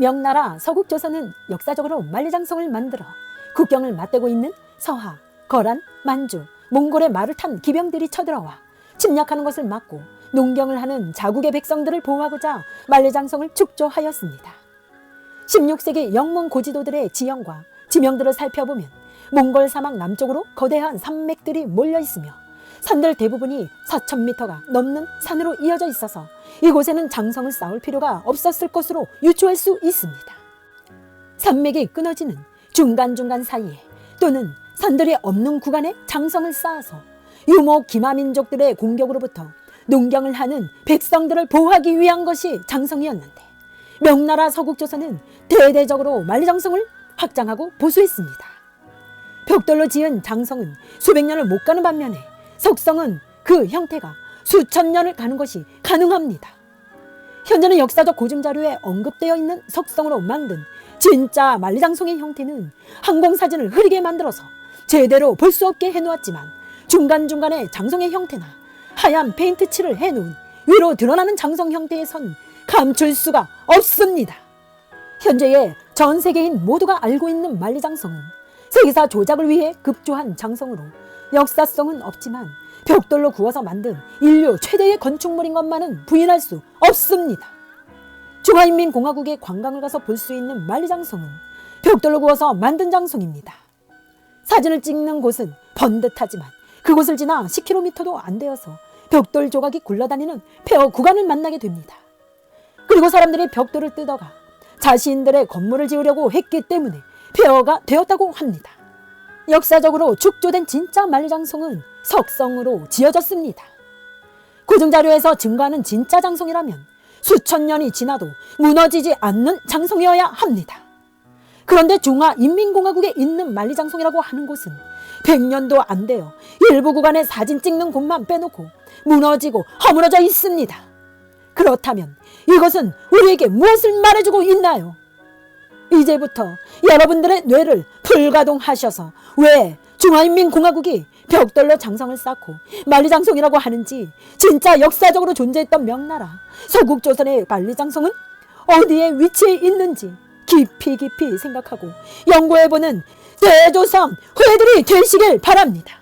명나라 서국조선은 역사적으로 만리장성을 만들어 국경을 맞대고 있는 서하, 거란, 만주, 몽골의 말을 탄 기병들이 쳐들어와 침략하는 것을 막고 농경을 하는 자국의 백성들을 보호하고자 만리장성을 축조하였습니다. 16세기 영문 고지도들의 지형과 지명들을 살펴보면 몽골 사막 남쪽으로 거대한 산맥들이 몰려 있으며 산들 대부분이 4,000m가 넘는 산으로 이어져 있어서 이곳에는 장성을 쌓을 필요가 없었을 것으로 유추할 수 있습니다. 산맥이 끊어지는 중간중간 사이에 또는 산들이 없는 구간에 장성을 쌓아서 유목 기마민족들의 공격으로부터 농경을 하는 백성들을 보호하기 위한 것이 장성이었는데 명나라 서국조선은 대대적으로 만리장성을 확장하고 보수했습니다. 벽돌로 지은 장성은 수백 년을 못 가는 반면에 석성은 그 형태가 수천 년을 가는 것이 가능합니다. 현재는 역사적 고증 자료에 언급되어 있는 석성으로 만든 진짜 만리장성의 형태는 항공사진을 흐리게 만들어서 제대로 볼 수 없게 해놓았지만 중간중간에 장성의 형태나 하얀 페인트 칠을 해놓은 위로 드러나는 장성 형태에선 감출 수가 없습니다. 현재의 전 세계인 모두가 알고 있는 만리장성은 세계사 조작을 위해 급조한 장성으로 역사성은 없지만 벽돌로 구워서 만든 인류 최대의 건축물인 것만은 부인할 수 없습니다. 중화인민공화국에 관광을 가서 볼 수 있는 만리장성은 벽돌로 구워서 만든 장성입니다. 사진을 찍는 곳은 번듯하지만 그곳을 지나 10km도 안 되어서 벽돌 조각이 굴러다니는 폐허 구간을 만나게 됩니다. 그리고 사람들이 벽돌을 뜯어가 자신들의 건물을 지으려고 했기 때문에 폐허가 되었다고 합니다. 역사적으로 축조된 진짜 만리장성은 석성으로 지어졌습니다. 고증자료에서 증거하는 진짜 장성이라면 수천 년이 지나도 무너지지 않는 장성이어야 합니다. 그런데 중화인민공화국에 있는 만리장성이라고 하는 곳은 100년도 안 되어 일부 구간에 사진 찍는 곳만 빼놓고 무너지고 허물어져 있습니다. 그렇다면 이것은 우리에게 무엇을 말해주고 있나요? 이제부터 여러분들의 뇌를 불가동하셔서 왜 중화인민공화국이 벽돌로 장성을 쌓고 만리장성이라고 하는지 진짜 역사적으로 존재했던 명나라 서국 조선의 만리장성은 어디에 위치해 있는지 깊이 깊이 생각하고 연구해보는 대조선 후예들이 되시길 바랍니다.